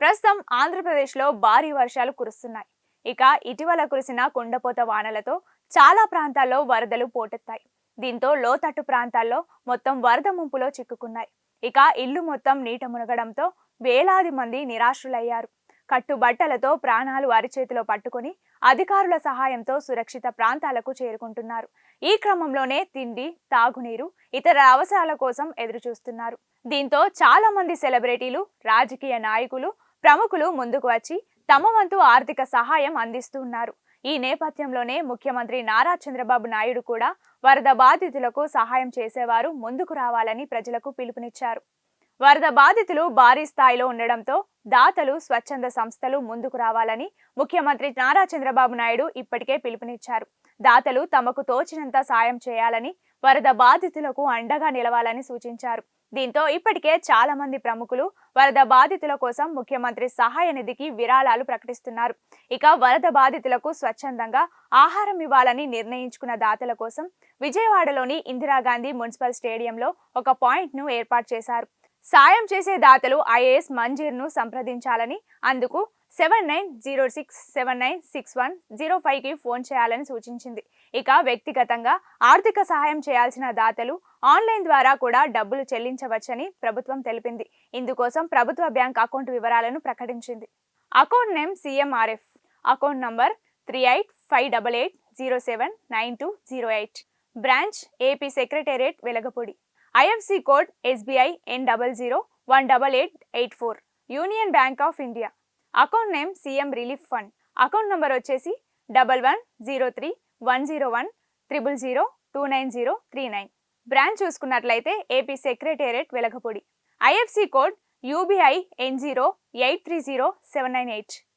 ప్రస్తుతం ఆంధ్రప్రదేశ్లో భారీ వర్షాలు కురుస్తున్నాయి. ఇక ఇటీవల కురిసిన కుండపోత వానలతో చాలా ప్రాంతాల్లో వరదలు పోటెత్తాయి. దీంతో లోతట్టు ప్రాంతాల్లో మొత్తం వరద ముంపులో చిక్కుకున్నాయి. ఇక ఇల్లు మొత్తం నీట మునగడంతో వేలాది మంది నిరాశ్రులయ్యారు. కట్టుబట్టలతో ప్రాణాలు అరిచేతిలో పట్టుకొని అధికారుల సహాయంతో సురక్షిత ప్రాంతాలకు చేరుకుంటున్నారు. ఈ క్రమంలోనే తిండి తాగునీరు ఇతర అవసరాల కోసం ఎదురుచూస్తున్నారు. దీంతో చాలా మంది సెలబ్రిటీలు రాజకీయ నాయకులు ప్రముఖులు ముందుకు వచ్చి తమ వంతు ఆర్థిక సహాయం అందిస్తున్నారు. ఈ నేపథ్యంలోనే ముఖ్యమంత్రి నారా చంద్రబాబు నాయుడు కూడా వరద బాధితులకు సహాయం చేసేవారు ముందుకు రావాలని ప్రజలకు పిలుపునిచ్చారు. వరద బాధితులు భారీ స్థాయిలో ఉండడంతో దాతలు స్వచ్ఛంద సంస్థలు ముందుకు రావాలని ముఖ్యమంత్రి నారా చంద్రబాబు నాయుడు ఇప్పటికే పిలుపునిచ్చారు. దాతలు తమకు తోచినంత సాయం చేయాలని వరద బాధితులకు అండగా నిలవాలని సూచించారు. దీంతో ఇప్పటికే చాలా మంది ప్రముఖులు వరద బాధితుల కోసం ముఖ్యమంత్రి సహాయ నిధికి విరాళాలు ప్రకటిస్తున్నారు. ఇక వరద బాధితులకు స్వచ్ఛందంగా ఆహారం ఇవ్వాలని నిర్ణయించుకున్న దాతల కోసం విజయవాడలోని ఇందిరాగాంధీ మున్సిపల్ స్టేడియంలో ఒక పాయింట్ను ఏర్పాటు చేశారు. సాయం చేసే దాతలు ఐఏఎస్ మంజీర్ను సంప్రదించాలని అందుకు seven nine zero six seven nine six one zero ఫైవ్కి ఫోన్ చేయాలని సూచించింది. ఇక వ్యక్తిగతంగా ఆర్థిక సహాయం చేయాల్సిన దాతలు ఆన్లైన్ ద్వారా కూడా డబ్బులు చెల్లించవచ్చని ప్రభుత్వం తెలిపింది. ఇందుకోసం ప్రభుత్వ బ్యాంక్ అకౌంట్ వివరాలను ప్రకటించింది. Account name CMRF. Account number three eight five double eight zero seven nine two zero eight. Branch AP secretariat Velagapudi. IFSC code SBI N double zero one double eight eight four. Union Bank of India. Account name CM relief fund. Account number వచ్చేసి double one zero three one zero one triple zero two nine zero three nine. Branch చూసుకున్నట్లయితే AP secretariat Velagapudi. IFSC code UBI N zero eight three zero seven nine eight.